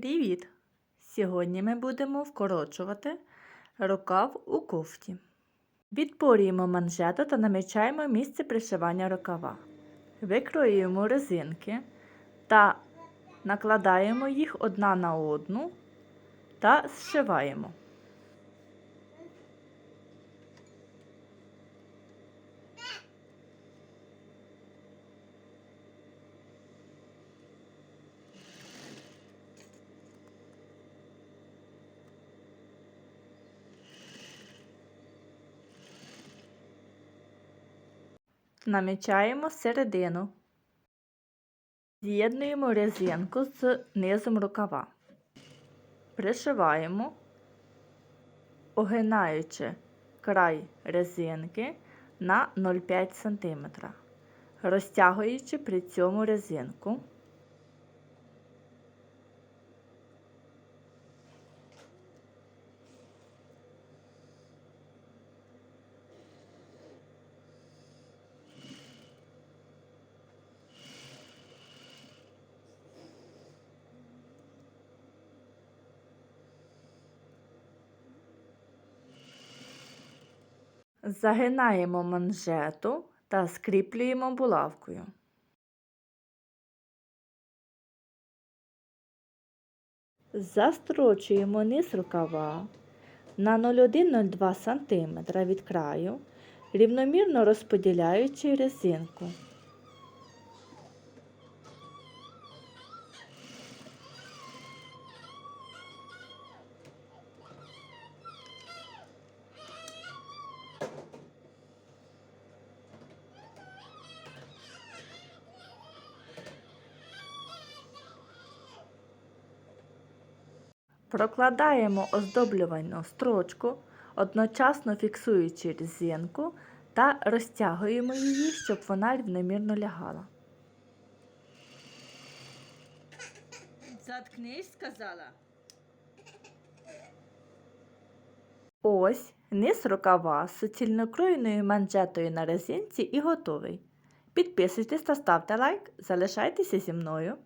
Привіт! Сьогодні ми будемо вкорочувати рукав у кофті. Відпорюємо манжету та намічаємо місце пришивання рукава. Викроюємо резинки та накладаємо їх одна на одну та зшиваємо. Намічаємо середину. З'єднуємо резинку з низом рукава. Пришиваємо, огинаючи край резинки на 0,5 см, розтягуючи при цьому резинку. Загинаємо манжету та скріплюємо булавкою. Застрочуємо низ рукава на 0,1-0,2 см від краю, рівномірно розподіляючи резинку. Прокладаємо оздоблювальну строчку, одночасно фіксуючи резинку та розтягуємо її, щоб вона рівномірно лягала. Заткнись, сказала. Ось низ рукава з суцільнокроєною манжетою на резинці і готовий. Підписуйтесь та ставте лайк, залишайтеся зі мною.